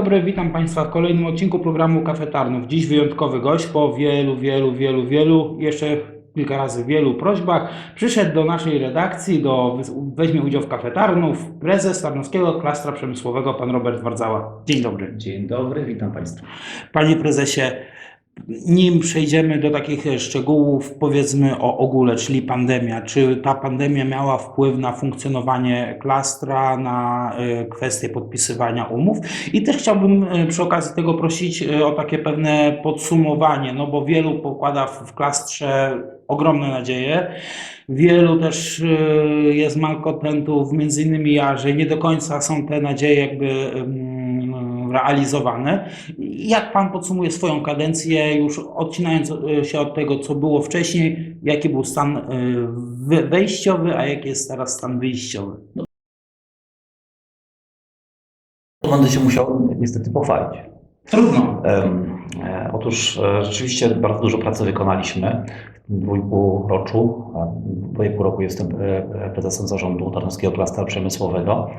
Dzień dobry, witam Państwa w kolejnym odcinku programu Kafetarnów. Dziś wyjątkowy gość po wielu, wielu, wielu, wielu, jeszcze kilka razy wielu prośbach. Przyszedł do naszej redakcji, do, weźmie udział w Kafetarnów prezes Tarnowskiego Klastra Przemysłowego, pan Robert Wardzała. Dzień dobry. Dzień dobry, witam Państwa. Panie prezesie, nim przejdziemy do takich szczegółów, powiedzmy o ogóle, czyli pandemia. Czy ta pandemia miała wpływ na funkcjonowanie klastra, na y, kwestię podpisywania umów? I też chciałbym y, przy okazji tego prosić o takie pewne podsumowanie, no bo wielu pokłada w klastrze ogromne nadzieje. Wielu też jest malkontentów, między innymi ja, że nie do końca są te nadzieje jakby realizowane. Jak Pan podsumuje swoją kadencję, już odcinając y, się od tego, co było wcześniej, jaki był stan wy- wejściowy, a jaki jest teraz stan wyjściowy? Będę się musiał niestety pochwalić. Trudno. E, Otóż e, rzeczywiście bardzo dużo pracy wykonaliśmy w dwójku roczu. Dwójku roku jestem e, prezesem zarządu Tarnowskiego Klastra Przemysłowego.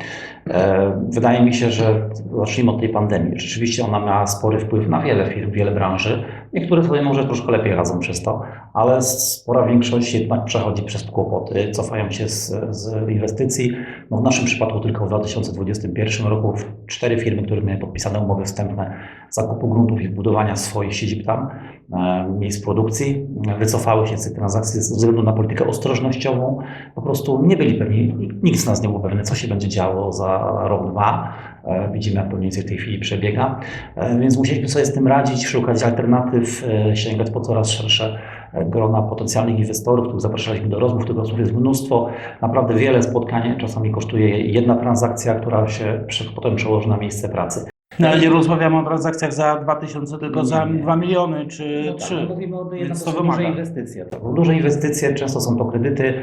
E, Wydaje mi się, że zacznijmy od tej pandemii. Rzeczywiście ona miała spory wpływ na wiele firm, wiele branży. Niektóre sobie może troszkę lepiej radzą przez to, ale spora większość jednak przechodzi przez kłopoty, cofają się z, z inwestycji. No w naszym przypadku tylko w 2021 roku cztery firmy, które miały podpisane umowy wstępne zakupu gruntów i budowania swoich siedzib tam, e, miejsc produkcji, wycofały się z tych transakcji ze względu na politykę ostrożnościową. Po prostu nie byli pewni, nikt z nas nie był pewny, co się będzie działo za rok, dwa. E, Widzimy, jak to mniej więcej w tej chwili przebiega. E, Więc musieliśmy sobie z tym radzić, szukać alternatyw, sięgać po coraz szersze grona potencjalnych inwestorów, których zapraszaliśmy do rozmów. Tych rozmów jest mnóstwo. Naprawdę wiele spotkań czasami kosztuje jedna transakcja, która się potem przełoży na miejsce pracy. No, ale nie rozmawiamy o transakcjach za 2000, tylko za Nie, nie. 2 miliony czy No tak, 3. mówimy o jednak to wymaga. duże inwestycje. To duże inwestycje, często są to kredyty.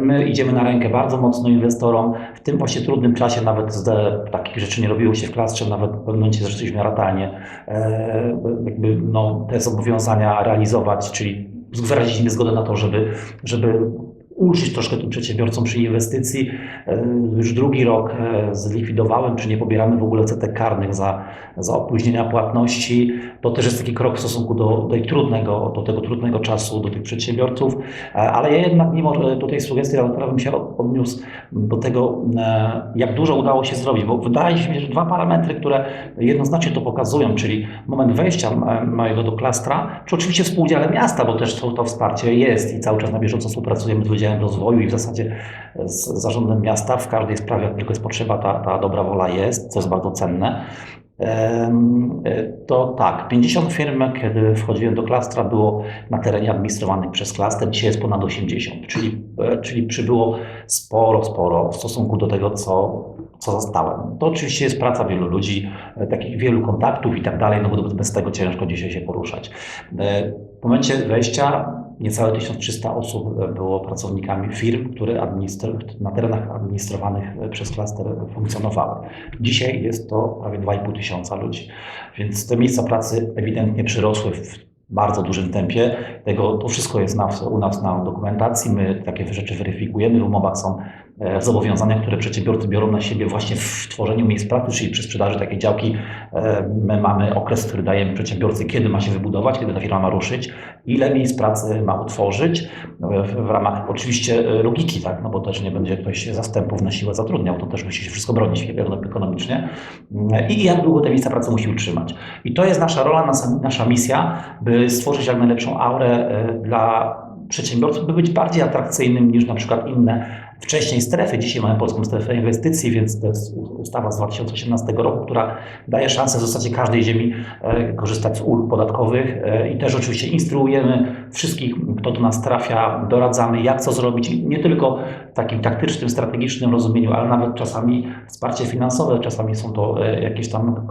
My idziemy na rękę bardzo mocno inwestorom. W tym właśnie trudnym czasie nawet z takich rzeczy nie robiło się w klastrze, nawet w pewnym momencie zaczęliśmy ratalnie e, jakby, no, te zobowiązania realizować, czyli wyraziliśmy zgodę na to, żeby, żeby ulżyć troszkę tym przedsiębiorcom przy inwestycji. E, Już drugi rok e, zlikwidowałem, czy nie pobieramy w ogóle setek karnych za, za opóźnienia płatności. To też jest taki krok w stosunku do, do, trudnego, do tego trudnego czasu, do tych przedsiębiorców. E, Ale ja jednak mimo tutaj sugestii redaktora bym się od- odniósł do tego, jak dużo udało się zrobić, bo wydaje się, że dwa parametry, które jednoznacznie to pokazują, czyli moment wejścia mojego do klastra, czy oczywiście współudziale miasta, bo też to, to wsparcie jest i cały czas na bieżąco współpracujemy z Wydziałem Rozwoju i w zasadzie z zarządem miasta w każdej sprawie, jak tylko jest potrzeba, ta, ta dobra wola jest, co jest bardzo cenne. To tak, 50 firm, kiedy wchodziłem do klastra, było na terenie administrowanych przez klaster, dzisiaj jest ponad 80, czyli, e, czyli przybyło sporo, sporo w stosunku do tego, co, co zastałem. To oczywiście jest praca wielu ludzi, e, takich wielu kontaktów i tak dalej, no bo bez tego ciężko dzisiaj się poruszać. E, W momencie wejścia niecałe 1300 osób e, było pracownikami firm, które na terenach administrowanych e, przez klaster funkcjonowały. Dzisiaj jest to prawie 2,5 tysiąca ludzi, więc te miejsca pracy ewidentnie przyrosły w bardzo dużym tempie. Tego, to wszystko jest na, u nas na dokumentacji. My takie rzeczy weryfikujemy. W umowach są zobowiązania, które przedsiębiorcy biorą na siebie właśnie w tworzeniu miejsc pracy, czyli przy sprzedaży takiej działki. e, My mamy okres, który dajemy przedsiębiorcy, kiedy ma się wybudować, kiedy ta firma ma ruszyć, ile miejsc pracy ma utworzyć e, w, ramach oczywiście e, logiki, tak? no bo też nie będzie ktoś zastępów na siłę zatrudniał, to też musi się wszystko bronić ekonomicznie Mm, i jak długo te miejsca pracy musi utrzymać. I to jest nasza rola, nasza, nasza misja, by stworzyć jak najlepszą aurę e, dla przedsiębiorców, by być bardziej atrakcyjnym niż na przykład inne wcześniej strefy. Dzisiaj mamy polską strefę inwestycji, więc to jest ustawa z 2018 roku, która daje szansę w zasadzie każdej ziemi e, korzystać z ulg podatkowych e, i też oczywiście instruujemy wszystkich, kto do nas trafia, doradzamy jak co zrobić, nie tylko w takim taktycznym, strategicznym rozumieniu, ale nawet czasami wsparcie finansowe, czasami są to e, jakieś tam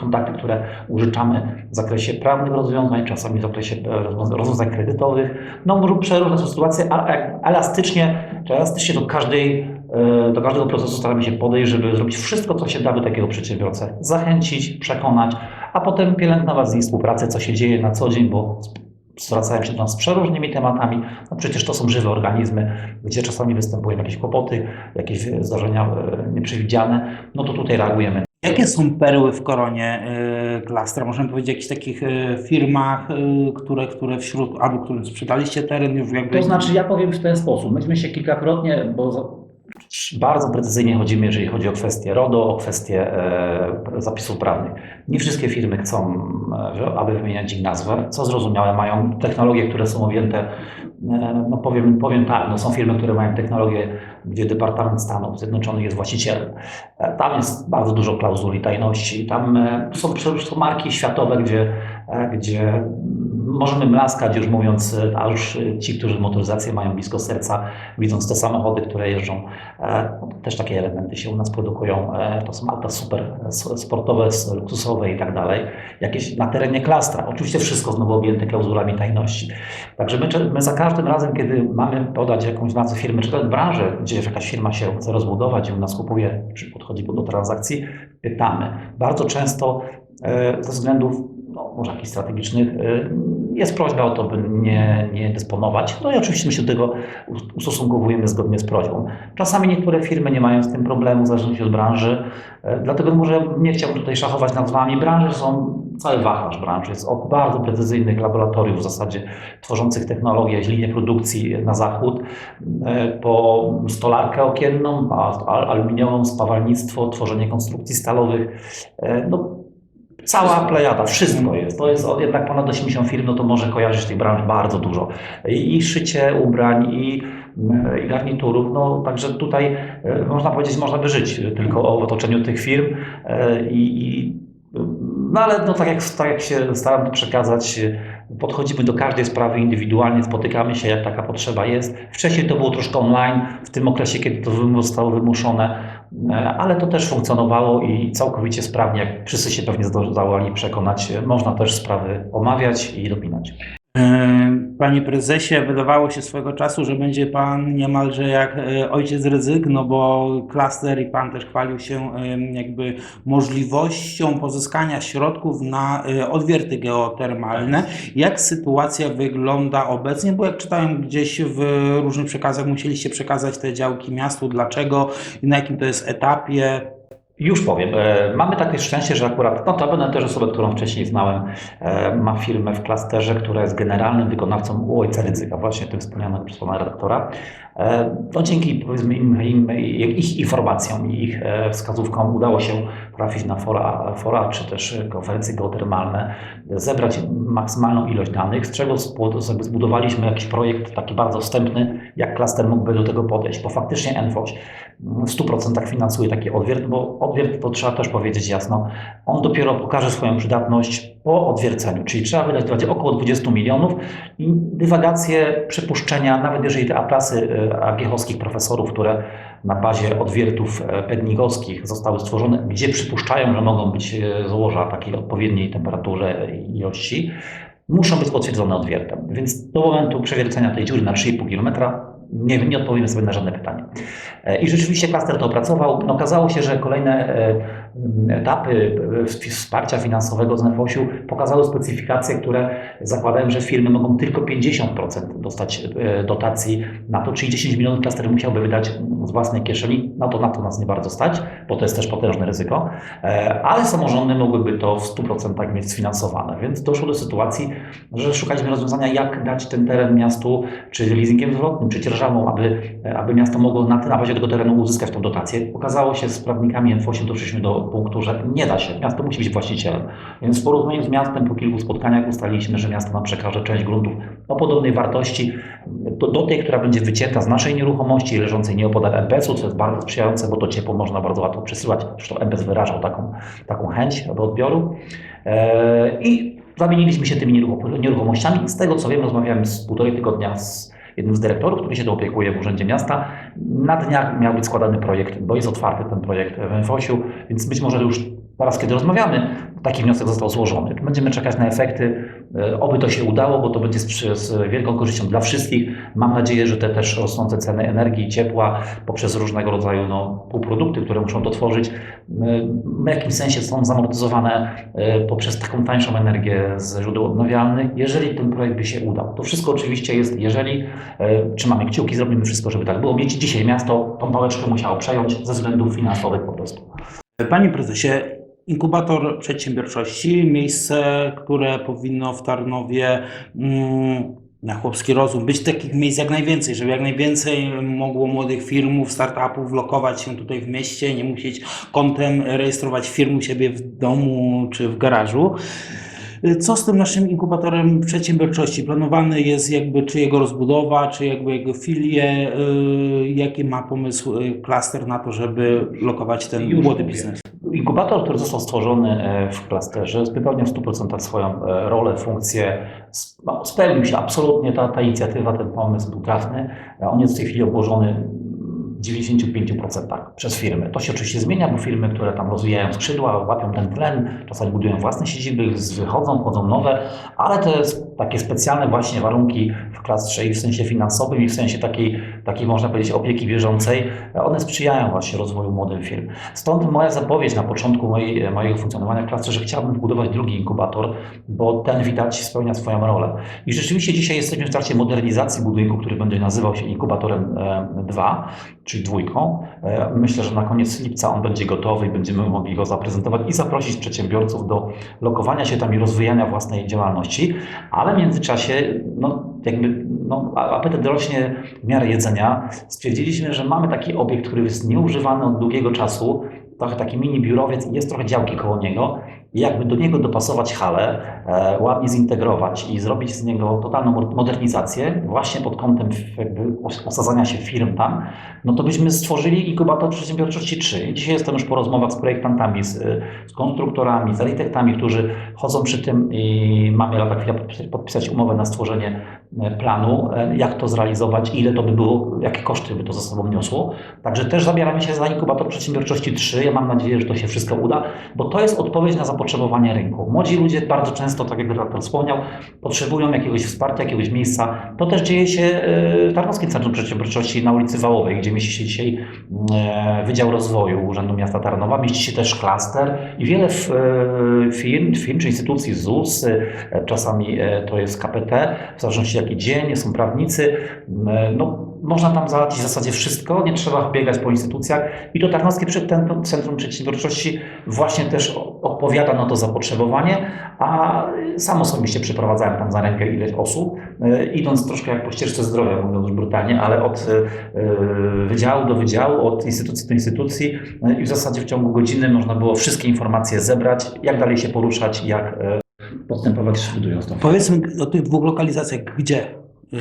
kontakty, które użyczamy w zakresie prawnych rozwiązań, czasami w zakresie rozwiązań- kredytowych. No przeróżne sytuacje, a a- elastycznie, elastycznie do każdej e, do każdego procesu staramy się podejść, żeby zrobić wszystko, co się da, by takiego przedsiębiorcę zachęcić, przekonać, a potem pielęgnować z nim współpracę, co się dzieje na co dzień, bo zwracają się do nas z przeróżnymi tematami. No przecież to są żywe organizmy, gdzie czasami występują jakieś kłopoty, jakieś zdarzenia e, nieprzewidziane. No to tutaj reagujemy Jakie są perły w koronie y, klastra? Możemy powiedzieć o jakichś takich y, firmach, y, które, które wśród, albo którym sprzedaliście teren już jakby... To znaczy, ja powiem w ten sposób. Myśmy się kilkakrotnie, bo bardzo precyzyjnie chodzimy, jeżeli chodzi o kwestie RODO, o kwestie e, zapisów prawnych. Nie wszystkie firmy chcą, e, aby wymieniać ich nazwę, co zrozumiałe, mają technologie, które są objęte, e, no powiem, powiem tak, no są firmy, które mają technologie, gdzie Departament Stanów Zjednoczonych jest właścicielem. E, Tam jest bardzo dużo klauzuli tajności, tam e, są są marki światowe, gdzie, e, gdzie możemy mlaskać już mówiąc, e, a już e, ci, którzy motoryzację mają blisko serca, widząc te samochody, które jeżdżą, e, no, też takie elementy się u nas produkują. To są auta super sportowe, luksusowe i tak dalej. Jakieś na terenie klastra. Oczywiście wszystko znowu objęte klauzulami tajności. Także my, my za każdym razem, kiedy mamy podać jakąś nazwę firmy, czy nawet branżę, gdzie jakaś firma się chce rozbudować i u nas kupuje, czy podchodzi do transakcji, pytamy. Bardzo często ze względów no, może jakichś strategicznych, y, jest prośba o to, by nie, nie dysponować. No i oczywiście my się do tego us- ustosunkowujemy zgodnie z prośbą. Czasami niektóre firmy nie mają z tym problemu, w zależności od branży, y, dlatego może nie chciałbym tutaj szachować nazwami. Branże są, cały wachlarz branży jest od bardzo precyzyjnych laboratoriów w zasadzie tworzących technologie, linię produkcji na zachód, y, po stolarkę okienną, aluminiową, spawalnictwo, tworzenie konstrukcji stalowych. No, Cała plejada, wszystko jest. To jest jednak ponad 80 firm, no to może kojarzyć tych branż bardzo dużo. I, szycie ubrań, i, mm, i garniturów. No, także tutaj e, można powiedzieć, można by żyć tylko o otoczeniu tych firm. e, I, i, no ale no, tak, jak, tak jak się staram to przekazać, e, podchodzimy do każdej sprawy indywidualnie, spotykamy się, jak taka potrzeba jest. Wcześniej to było troszkę online, w tym okresie, kiedy to zostało wymuszone, e, ale to też funkcjonowało i całkowicie sprawnie, jak wszyscy się pewnie zdołali przekonać, e, można też sprawy omawiać i dopinać. Panie prezesie, wydawało się swego czasu, że będzie pan niemalże jak e, ojciec ryzyk, no bo klaster i pan też chwalił się jakby możliwością pozyskania środków na e, odwierty geotermalne. Jak sytuacja wygląda obecnie? Bo jak czytałem gdzieś w różnych przekazach, musieliście przekazać te działki miastu. Dlaczego i na jakim to jest etapie? Już powiem. E, Mamy takie szczęście, że akurat, no to będę też osobę, którą wcześniej znałem, e, ma firmę w klasterze, która jest generalnym wykonawcą u ojca ryzyka, właśnie tym wspomnianego przez pana redaktora. E, No dzięki powiedzmy im, im, ich informacjom i ich e, wskazówkom udało się trafić na fora, fora czy też konferencje geotermalne, zebrać maksymalną ilość danych, z czego zbudowaliśmy jakiś projekt taki bardzo wstępny, jak klaster mógłby do tego podejść, bo faktycznie NFOŚ w 100% finansuje taki odwiert, bo odwiert, to trzeba też powiedzieć jasno, on dopiero pokaże swoją przydatność po odwierceniu, czyli trzeba wydać wydać około 20 milionów i dywagacje, przypuszczenia, nawet jeżeli te atlasy e, AGH-owskich profesorów, które na bazie odwiertów pednigowskich zostały stworzone, gdzie przypuszczają, że mogą być e, złoża takiej odpowiedniej temperaturze i ilości, muszą być potwierdzone odwiertem. Więc do momentu przewiercenia tej dziury na 3,5 km nie, nie odpowiemy sobie na żadne pytanie. E, I rzeczywiście klaster to opracował. No, okazało się, że kolejne etapy e, wsparcia finansowego z NFOŚ-u pokazały specyfikacje, które zakładają, że firmy mogą tylko 50% dostać e, dotacji na to, czyli 10 milionów klaster musiałby wydać z własnej kieszeni. No to na to nas nie bardzo stać, bo to jest też potężne ryzyko, E, ale samorządy mogłyby to w 100% mieć sfinansowane. Więc doszło do sytuacji, że szukaliśmy rozwiązania, jak dać ten teren miastu, czy leasingiem zwrotnym, czy dzierżawą, aby, aby miasto mogło na, na bazie tego terenu uzyskać tą dotację. Okazało się z prawnikami NFOŚ doszliśmy do punktu, że nie da się. Miasto musi być właścicielem. Więc w porozumieniu z miastem po kilku spotkaniach ustaliliśmy, że miasto nam przekaże część gruntów o podobnej wartości do, do tej, która będzie wycięta z naszej nieruchomości leżącej nieopodal MPS-u, co jest bardzo sprzyjające, bo to ciepło można bardzo łatwo przesyłać. Zresztą MPS wyrażał taką, taką chęć do odbioru. E, I zamieniliśmy się tymi nieruchom- nieruchomościami. Z tego co wiem, rozmawiałem z półtorej tygodnia z jednym z dyrektorów, który się to opiekuje w Urzędzie Miasta. Na dniach miał być składany projekt, bo jest otwarty ten projekt w NFOŚ-u, więc być może już teraz, kiedy rozmawiamy, taki wniosek został złożony. Będziemy czekać na efekty. E, Oby to się udało, bo to będzie z, z wielką korzyścią dla wszystkich. Mam nadzieję, że te też rosnące ceny energii, ciepła poprzez różnego rodzaju no, półprodukty, które muszą to tworzyć, e, w jakimś sensie są zamortyzowane e, poprzez taką tańszą energię z źródeł odnawialnych, jeżeli ten projekt by się udał. To wszystko oczywiście jest, jeżeli trzymamy kciuki, zrobimy wszystko, żeby tak było. Mieć dzisiaj miasto tą pałeczkę musiało przejąć ze względów finansowych po prostu. Panie prezesie, inkubator przedsiębiorczości, miejsce, które powinno w Tarnowie mm, na chłopski rozum być takich miejsc jak najwięcej, żeby jak najwięcej mogło młodych firmów, startupów lokować się tutaj w mieście, nie musieć kontem rejestrować firm u siebie w domu czy w garażu. Co z tym naszym inkubatorem przedsiębiorczości? Planowany jest jakby czy jego rozbudowa, czy jakby jego filie? y, Jaki ma pomysł y, klaster na to, żeby lokować ten Już młody biznes? Inkubator, który został stworzony e, w klasterze, spełnia w 100% swoją e, rolę, funkcję. No, Spełnił się absolutnie ta, ta inicjatywa, ten pomysł był trafny. E, On jest w tej chwili obłożony 95% przez firmy. To się oczywiście zmienia, bo firmy, które tam rozwijają skrzydła, łapią ten tlen, czasami budują własne siedziby, wychodzą, wchodzą nowe, ale te takie specjalne właśnie warunki w klastrze i w sensie finansowym, i w sensie takiej, takiej można powiedzieć opieki bieżącej, e, one sprzyjają właśnie rozwoju młodym firm. Stąd moja zapowiedź na początku mojej, mojego funkcjonowania w klastrze, że chciałbym wbudować drugi inkubator, bo ten widać spełnia swoją rolę. I rzeczywiście dzisiaj jesteśmy w trakcie modernizacji budynku, który będzie nazywał się inkubatorem 2, czyli dwójką. E, Myślę, że na koniec lipca on będzie gotowy i będziemy mogli go zaprezentować i zaprosić przedsiębiorców do lokowania się tam i rozwijania własnej działalności, ale w międzyczasie no, jakby no, apetyt rośnie w miarę jedzenia. Stwierdziliśmy, że mamy taki obiekt, który jest nieużywany od długiego czasu, trochę taki mini biurowiec i jest trochę działki koło niego. Jakby do niego dopasować halę, e, ładnie zintegrować i zrobić z niego totalną mo- modernizację, właśnie pod kątem osadzania się firm tam, no to byśmy stworzyli inkubator przedsiębiorczości 3. I Dzisiaj jestem już po rozmowach z projektantami, z, z konstruktorami, z architektami, którzy chodzą przy tym i mamy lada chwila podpisać- umowę na stworzenie e, planu, e, jak to zrealizować, ile to by było, jakie koszty by to ze sobą niosło. Także też zabieramy się za inkubator przedsiębiorczości 3. Ja mam nadzieję, że to się wszystko uda, bo to jest odpowiedź na zapotrzebowanie rynku. Młodzi ludzie bardzo często, tak jak redaktor wspomniał, potrzebują jakiegoś wsparcia, jakiegoś miejsca. To też dzieje się e, w Tarnowskim Centrum Przedsiębiorczości na ulicy Wałowej, gdzie mieści się dzisiaj e, Wydział Rozwoju Urzędu Miasta Tarnowa. Mieści się też klaster i wiele e, firm, firm czy instytucji ZUS, czasami to jest KPT, w zależności jaki dzień, są prawnicy. No, można tam załatwić w zasadzie wszystko, nie trzeba biegać po instytucjach i to Tarnowskie Centrum Przedsiębiorczości właśnie też odpowiada na to zapotrzebowanie, a sam osobiście przeprowadzałem tam za rękę ileś osób, e, idąc troszkę jak po ścieżce zdrowia, mówiąc brutalnie, ale od e, wydziału do wydziału, od instytucji do instytucji e, i w zasadzie w ciągu godziny można było wszystkie informacje zebrać, jak dalej się poruszać, jak postępować budując to. Powiedzmy o tych dwóch lokalizacjach, gdzie? Yy,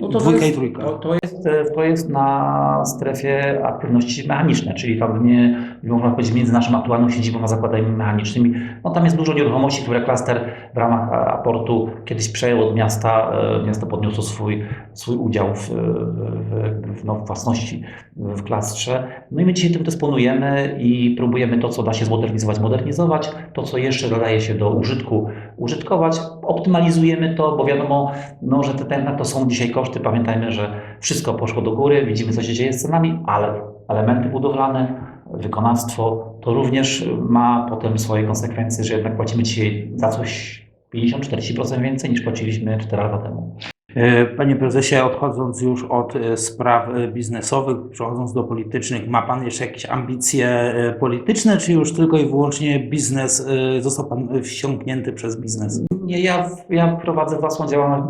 No to, Dwójka to i jest, trójka. To, to, jest, e, to jest na strefie aktywności mechaniczne, czyli tam nie, można powiedzieć między naszą aktualną siedzibą a zakładami mechanicznymi. No tam jest dużo nieruchomości, które klaster w ramach aportu kiedyś przejął od miasta. e, Miasto podniosło swój, swój udział w, w, w, no, własności w klastrze. No i my dzisiaj tym dysponujemy i próbujemy to, co da się zmodernizować, modernizować. To, co jeszcze nadaje się do użytku, użytkować. Optymalizujemy to, bo wiadomo, no, że te tempa to są dzisiaj koszty. Pamiętajmy, że wszystko poszło do góry, widzimy co się dzieje z cenami, ale elementy budowlane, wykonawstwo to również ma potem swoje konsekwencje, że jednak płacimy dzisiaj za coś 50-40% więcej niż płaciliśmy 4 lata temu. E, Panie prezesie, odchodząc już od e, spraw e, biznesowych, przechodząc do politycznych, ma Pan jeszcze jakieś ambicje polityczne, czy już tylko i wyłącznie biznes, został Pan wsiąknięty przez biznes? Nie, ja, ja prowadzę własną działalność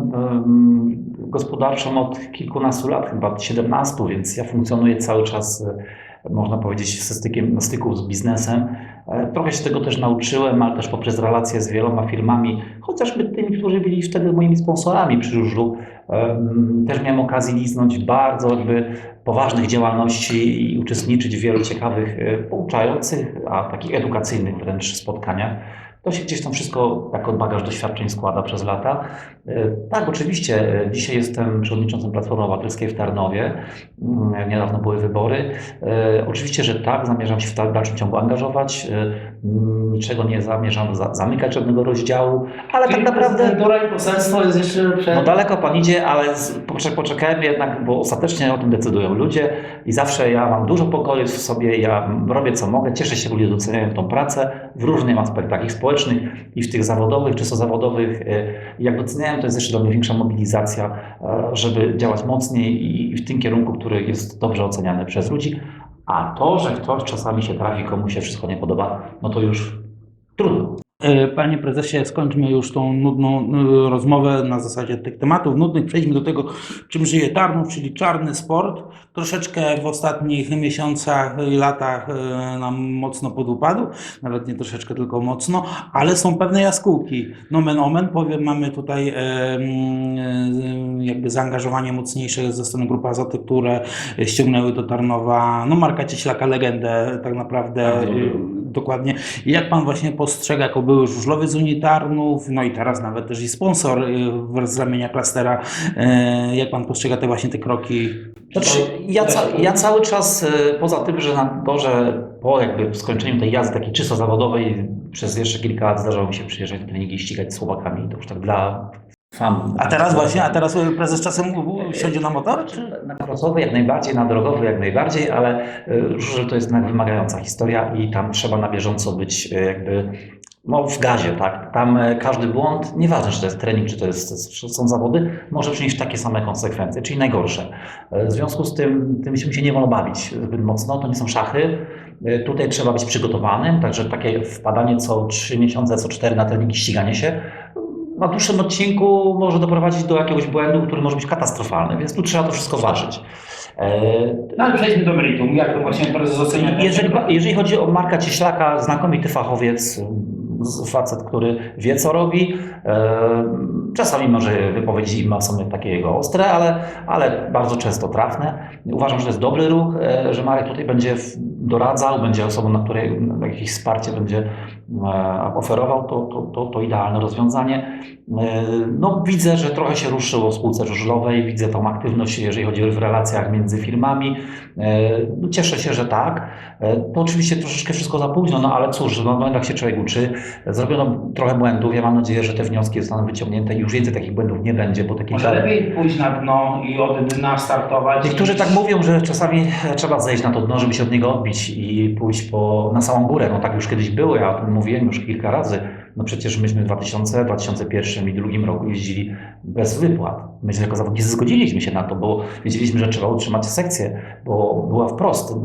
gospodarczą od kilkunastu lat, chyba od 17, więc ja funkcjonuję cały czas, można powiedzieć, stykiem, na styku z biznesem. E, Trochę się tego też nauczyłem, ale też poprzez relacje z wieloma firmami, chociażby tymi, którzy byli wtedy moimi sponsorami przy żużlu. Też miałem okazję liznąć bardzo jakby poważnych działalności i uczestniczyć w wielu ciekawych, e, pouczających, a takich edukacyjnych wręcz spotkaniach. To się gdzieś tam wszystko jako bagaż doświadczeń składa przez lata. E, Tak, oczywiście. e, Dzisiaj jestem przewodniczącym Platformy Obywatelskiej w Tarnowie. Mm, Niedawno były wybory. E, Oczywiście, że tak, zamierzam się w dal- dalszym ciągu angażować. E, mm, Niczego nie zamierzam za- zamykać żadnego rozdziału, ale tak naprawdę. Prezydentura i poselstwo jest jeszcze przed... No daleko pan idzie, ale z- poczek- poczekajmy jednak, bo ostatecznie o tym decydują ludzie i zawsze ja mam dużo pokoju w sobie, ja robię co mogę, cieszę się, że ludzie doceniają tą pracę w różnych aspektach, i społecznych, i w tych zawodowych, czysto zawodowych. E, jak doceniają, to jest jeszcze dla mnie większa mobilizacja, e, żeby działać mocniej i w tym kierunku, który jest dobrze oceniany przez ludzi. A to, że ktoś czasami się trafi, komu się wszystko nie podoba, no to już Panie prezesie, skończmy już tą nudną e, rozmowę na zasadzie tych tematów nudnych. Przejdźmy do tego, czym żyje Tarnów, czyli czarny sport. Troszeczkę w ostatnich miesiącach i latach e, nam mocno podupadł, nawet nie troszeczkę, tylko mocno, ale są pewne jaskółki. Nomen omen, powiem, mamy tutaj e, e, jakby zaangażowanie mocniejsze ze strony Grupy Azoty, które ściągnęły do Tarnowa, no Marka Cieślaka, legendę tak naprawdę, dobrą. e, dokładnie. Jak pan właśnie postrzega, jako były żużlowiec Unii Tarnów, no i teraz nawet też i sponsor y, z ramienia klastera, y, jak pan postrzega te właśnie te kroki? Znaczy, ja, ca, ja cały czas, e, poza tym, że na to, że po jakby skończeniu tej jazdy takiej czysto zawodowej przez jeszcze kilka lat zdarzało mi się przyjeżdżać na treningi i ścigać z Słowakami, to już tak dla fanów. A teraz właśnie, a teraz prezes czasem siądzie na motor? Czy? Na crossowy jak najbardziej, na drogowy jak najbardziej, ale żużel to jest jednak wymagająca historia i tam trzeba na bieżąco być y, jakby no, w gazie, tak? Tam y, każdy błąd, nieważne czy to jest trening, czy to jest, czy są zawody, może przynieść takie same konsekwencje, czyli najgorsze. Y, W związku z tym, tym się nie wolno bawić zbyt mocno, to nie są szachy. Tutaj trzeba być przygotowanym, także takie wpadanie co 3 miesiące, co 4 na treningi, ściganie się na dłuższym odcinku może doprowadzić do jakiegoś błędu, który może być katastrofalny, więc tu trzeba to wszystko ważyć. E, No ale przejdźmy do meritum, jak to właśnie prezes ocenia? Jeżeli, jeżeli chodzi o Marka Cieślaka, znakomity fachowiec, facet, który wie co robi, e, czasami może wypowiedzi ma sobie takie jego ostre, ale, ale bardzo często trafne. Uważam, że to jest dobry ruch, e, że Marek tutaj będzie doradzał, będzie osobą, na której jakieś wsparcie będzie e, oferował, to, to, to, to idealne rozwiązanie. E, No, widzę, że trochę się ruszyło w spółce żużlowej, widzę tą aktywność, jeżeli chodzi o w relacjach między firmami. E, No, cieszę się, że tak. E, To oczywiście troszeczkę wszystko za późno, no ale cóż, no, no tak się człowiek uczy. Zrobiono trochę błędów. Ja mam nadzieję, że te wnioski zostaną wyciągnięte i już więcej takich błędów nie będzie, bo takie Może lepiej pójść na dno i od dna startować? Niektórzy i- tak mówią, że czasami trzeba zejść na to dno, żeby się od niego odbić i pójść po, na samą górę. No tak już kiedyś było, ja o tym mówiłem już kilka razy. No przecież myśmy w 2000, 2001 i 2002 roku jeździli bez wypłat. My jako zawodnicy zgodziliśmy się na to, bo wiedzieliśmy, że trzeba utrzymać sekcję, bo była wprost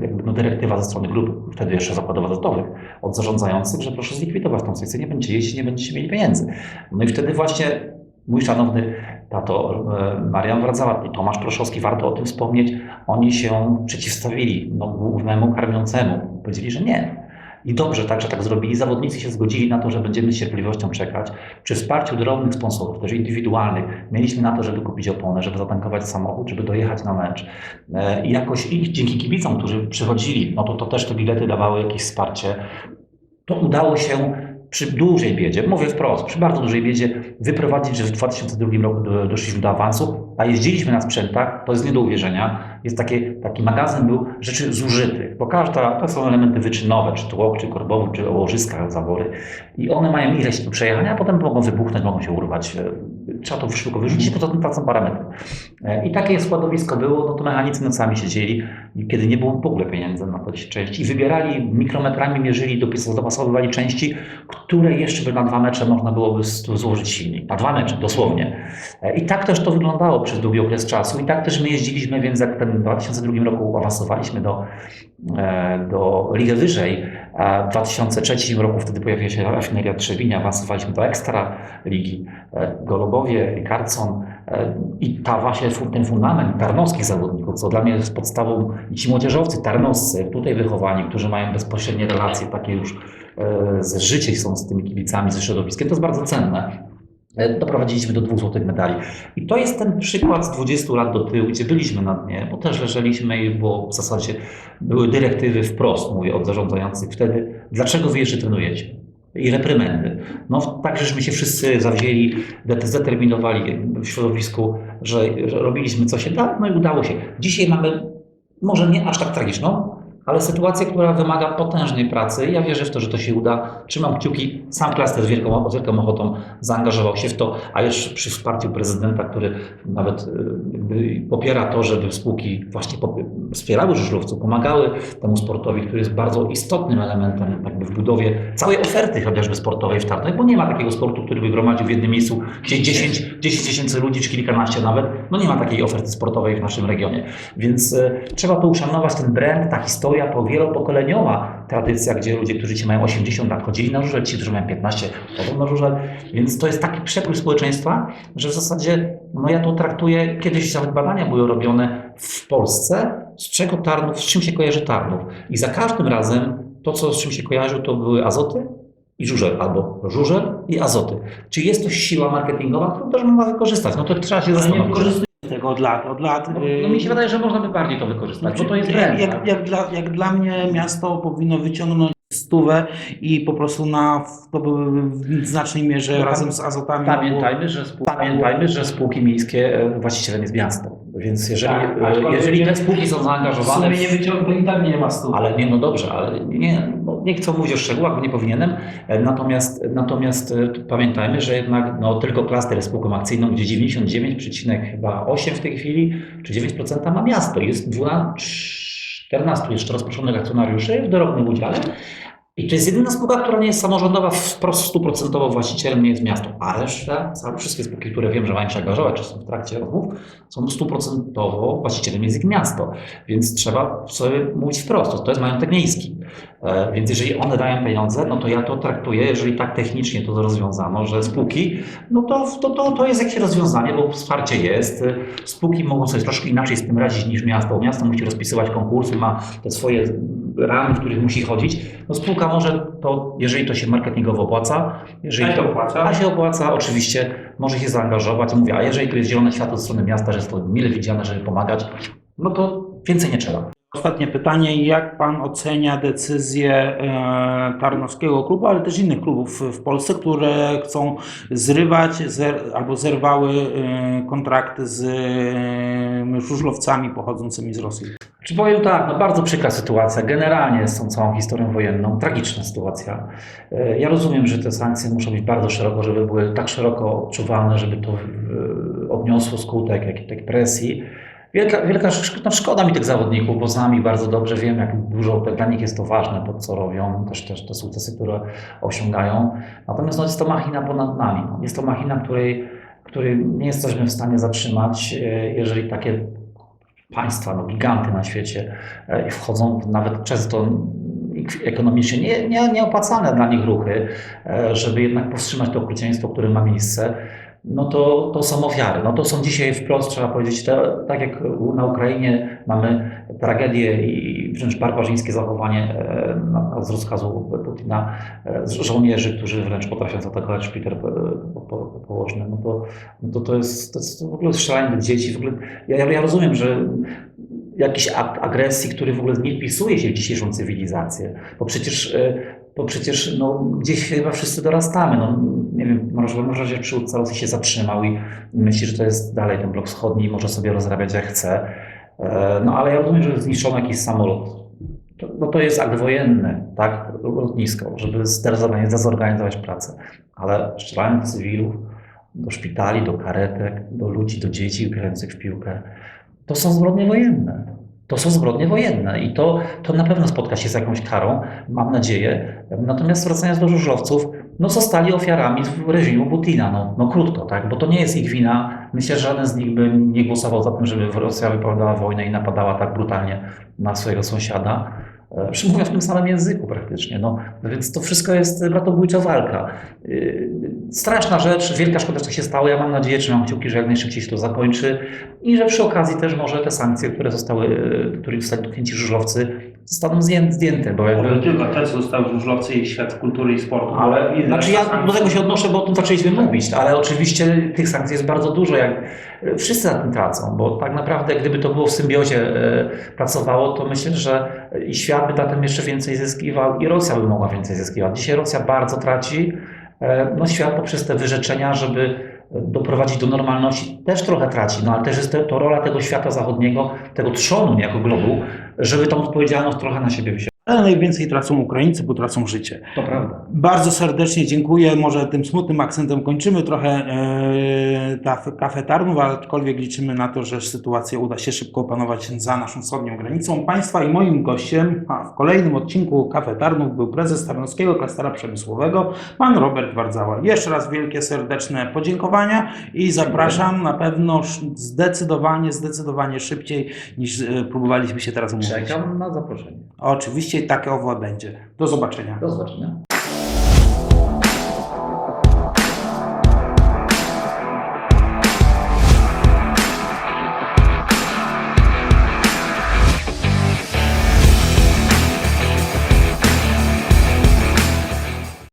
jakby, no, dyrektywa ze strony grup, wtedy jeszcze zakładów azotowych, od zarządzających, że proszę zlikwidować tą sekcję, nie będziecie jeździć, nie będziecie mieli pieniędzy. No i wtedy właśnie mój szanowny tato e, Marian Wradzała i Tomasz Proszowski, warto o tym wspomnieć, oni się przeciwstawili no, głównemu karmiącemu. Powiedzieli, że nie. I dobrze tak, że tak zrobili. Zawodnicy się zgodzili na to, że będziemy z cierpliwością czekać. Przy wsparciu drobnych sponsorów, też indywidualnych, mieliśmy na to, żeby kupić oponę, żeby zatankować samochód, żeby dojechać na mecz. E, I jakoś i dzięki kibicom, którzy przychodzili, no to, to też te bilety dawały jakieś wsparcie. To udało się przy dużej biedzie, mówię wprost, przy bardzo dużej biedzie wyprowadzić, że w 2002 roku do- doszliśmy do awansu, a jeździliśmy na sprzętach, to jest nie do uwierzenia, jest takie, taki magazyn był rzeczy zużytych, bo każda, to są elementy wyczynowe, czy tłok, czy korbowy, czy łożyska, zawory i one mają ileś przejechania, a potem mogą wybuchnąć, mogą się urwać. Trzeba to szybko wyrzucić, to, to są parametry. E, I takie składowisko było, no to mechanicy nocami siedzieli, kiedy nie było w ogóle pieniędzy na te części i wybierali mikrometrami, mierzyli, dopasowywali części, które jeszcze by na dwa mecze można byłoby złożyć silnik. Na dwa mecze, dosłownie. E, I tak też to wyglądało przez długi okres czasu i tak też my jeździliśmy, więc jak w tym 2002 roku awansowaliśmy do, do Ligi Wyżej, w 2003 roku wtedy pojawiła się rafineria Trzewinia, awansowaliśmy do Ekstra Ligi, e, Golobowie, Karcon e, i ta właśnie ten fundament tarnowskich zawodników, co dla mnie jest podstawą ci młodzieżowcy tarnowscy, tutaj wychowani, którzy mają bezpośrednie relacje takie już e, z życiem są z tymi kibicami, ze środowiskiem, to jest bardzo cenne. E, Doprowadziliśmy do dwóch złotych medali. I to jest ten przykład z 20 lat do tyłu, gdzie byliśmy na dnie, bo też leżeliśmy było w zasadzie były dyrektywy wprost, mówię, od zarządzających wtedy, dlaczego wy jeszcze trenujecie? I reprymendy. No tak, żeśmy się wszyscy zawzięli, de- zdeterminowali w środowisku, że robiliśmy co się da, no i udało się. Dzisiaj mamy może nie aż tak tragiczną, ale sytuacja, która wymaga potężnej pracy. Ja wierzę w to, że to się uda. Trzymam kciuki. Sam klaster z wielką, z wielką ochotą zaangażował się w to, a jeszcze przy wsparciu prezydenta, który nawet jakby popiera to, żeby spółki właśnie wspierały żużlowców, pomagały temu sportowi, który jest bardzo istotnym elementem jakby w budowie całej oferty chociażby sportowej w Tarnach, bo nie ma takiego sportu, który by gromadził w jednym miejscu gdzieś 10 10 tysięcy ludzi, czy kilkanaście nawet. No nie ma takiej oferty sportowej w naszym regionie. Więc e, trzeba to uszanować, ten brand, ta historia, to wielopokoleniowa tradycja, gdzie ludzie, którzy ci mają 80 lat chodzili na żużel, ci, którzy mają 15 chodzą na żużel. Więc to jest taki przekrój społeczeństwa, że w zasadzie no ja to traktuję, kiedyś nawet badania były robione w Polsce, z czego Tarnów, z czym się kojarzy Tarnów. I za każdym razem to, co z czym się kojarzył, to były azoty, i żużel, albo żużel i azoty. Czy jest to siła marketingowa, którą też można wykorzystać? No to trzeba się zastanowić. Tego od lat. Od lat No, y, no mi się wydaje, że można by bardziej to wykorzystać, bo to jest jak, brand. jak, jak, dla, jak dla mnie miasto powinno wyciągnąć stówę i po prostu na to by w znacznej mierze No, razem z azotami Pamiętajmy, że, spół, pamiętajmy, że spółki miejskie e, właścicielem jest miasto. Więc jeżeli, Tak, aczkolwiek jeżeli te spółki są W zaangażowane sumie nie wyciągnę i tak nie ma stóp. Ale nie, no dobrze, ale nie, no nie chcę mówić o szczegółach, bo nie powinienem. E, Natomiast, natomiast e, pamiętajmy, że jednak no, tylko klaster jest spółką akcyjną, gdzie 99,8 w tej chwili, czy 9% ma miasto. Jest 12, 14 jeszcze rozproszonych akcjonariuszy w dorobnym udziale. I to jest jedyna spółka, która nie jest samorządowa, wprost stuprocentowo właścicielem nie jest miasto. A reszta, całe wszystkie spółki, które wiem, że mają się angażować, czy są w trakcie rozmów, są stuprocentowo właścicielem jest ich miasto. Więc trzeba sobie mówić wprost, to jest majątek miejski. E, Więc jeżeli one dają pieniądze, no to ja to traktuję, jeżeli tak technicznie to rozwiązano, że spółki, no to, to, to, to jest jakieś rozwiązanie, bo wsparcie jest. Spółki mogą sobie troszkę inaczej z tym radzić niż miasto. Miasto musi rozpisywać konkursy, ma te swoje ramy, w których musi chodzić. No spółka może to, jeżeli to się marketingowo opłaca, jeżeli A się to opłaca? a się opłaca, oczywiście może się zaangażować. Mówię, a jeżeli tu jest zielone światło ze strony miasta, że jest to mile widziane, żeby pomagać, no to więcej nie trzeba. Ostatnie pytanie. Jak pan ocenia decyzję e, Tarnowskiego klubu, ale też innych klubów w Polsce, które chcą zrywać zer, albo zerwały e, kontrakty z e, żużlowcami pochodzącymi z Rosji? Czy powiem tak, no bardzo przykra sytuacja, generalnie z tą całą historią wojenną, tragiczna sytuacja. Ja rozumiem, że te sankcje muszą być bardzo szeroko, żeby były tak szeroko odczuwalne, żeby to odniosło skutek jakiej presji. Wielka, wielka no szkoda mi tych zawodników, bo ich bardzo dobrze, wiem jak dużo dla nich jest to ważne, to co robią, też, też te sukcesy, które osiągają. Natomiast no, jest to machina ponad nami. No. Jest to machina, której, której nie jesteśmy w stanie zatrzymać, e, jeżeli takie państwa, no, giganty na świecie e, wchodzą nawet często ekonomicznie nie, nie, nieopłacalne dla nich ruchy, e, żeby jednak powstrzymać to okrucieństwo, które ma miejsce, no to, to są ofiary. No to są dzisiaj wprost, trzeba powiedzieć, te, tak jak na Ukrainie mamy tragedię i wręcz barbarzyńskie zachowanie e, na- z rozkazu Putina e, żołnierzy, którzy wręcz potrafią zaatakować szpital po- położny, no to, no to, to, jest, to jest w ogóle strzelanie do dzieci. W ogóle, ja, ja rozumiem, że jakiś akt agresji, który w ogóle nie wpisuje się w dzisiejszą cywilizację, bo przecież, e, bo przecież no, gdzieś chyba wszyscy dorastamy. No, nie wiem, może, może że przywódca Rosji się zatrzymał i myśli, że to jest dalej ten blok wschodni i może sobie rozrabiać jak chce. E, No ale ja rozumiem, że zniszczono jakiś samolot. No to jest akt wojenny, tak, lotnisko, żeby dezorganizować pracę. Ale strzelanie cywilów, do szpitali, do karetek, do ludzi, do dzieci grających w piłkę, to są zbrodnie wojenne. To są zbrodnie wojenne i to, to na pewno spotka się z jakąś karą, mam nadzieję. Natomiast wracając do żużlowców, no zostali ofiarami reżimu Putina, no, no krótko, tak, bo to nie jest ich wina. Myślę, że żaden z nich by nie głosował za tym, żeby Rosja wypowiadała wojnę i napadała tak brutalnie na swojego sąsiada. E, Przy mówiąc w tym samym języku praktycznie. No, więc to wszystko jest bratobójcza walka. Yy, Straszna rzecz, wielka szkoda, że to się stało. Ja mam nadzieję, trzymam kciuki, że jak najszybciej się to zakończy i że przy okazji też może te sankcje, które zostały, yy, których zostali dotknięci żużlowcy, zostaną zdję- zdjęte, bo jakby... Tylko te, co zostały żużlowcy i świat kultury i sportu. Ale, i znaczy ja do tego się odnoszę, bo o tym zaczęliśmy mówić, ale oczywiście tych sankcji jest bardzo dużo, jak e, wszyscy na tym tracą, bo tak naprawdę gdyby to było w symbiozie e, pracowało, to myślę, że i świat by na tym jeszcze więcej zyskiwał i Rosja by mogła więcej zyskiwać. Dzisiaj Rosja bardzo traci, e, no świat poprzez te wyrzeczenia, żeby e, doprowadzić do normalności, też trochę traci, no ale też jest to, to rola tego świata zachodniego, tego trzonu jako globu, żeby tą odpowiedzialność trochę na siebie wziąć. Ale najwięcej tracą Ukraińcy, bo tracą życie. To prawda. Bardzo serdecznie dziękuję. Może tym smutnym akcentem kończymy trochę e, ta kafę Tarnów, aczkolwiek liczymy na to, że sytuację uda się szybko opanować za naszą wschodnią granicą. Państwa i moim gościem w kolejnym odcinku Kafe Tarnów był prezes Tarnowskiego Klastera Przemysłowego, pan Robert Wardzała. Jeszcze raz wielkie serdeczne podziękowania i zapraszam na pewno zdecydowanie, zdecydowanie szybciej niż e, próbowaliśmy się teraz umówić. Czekam na zaproszenie. Oczywiście takie owo będzie. Do zobaczenia. Do zobaczenia.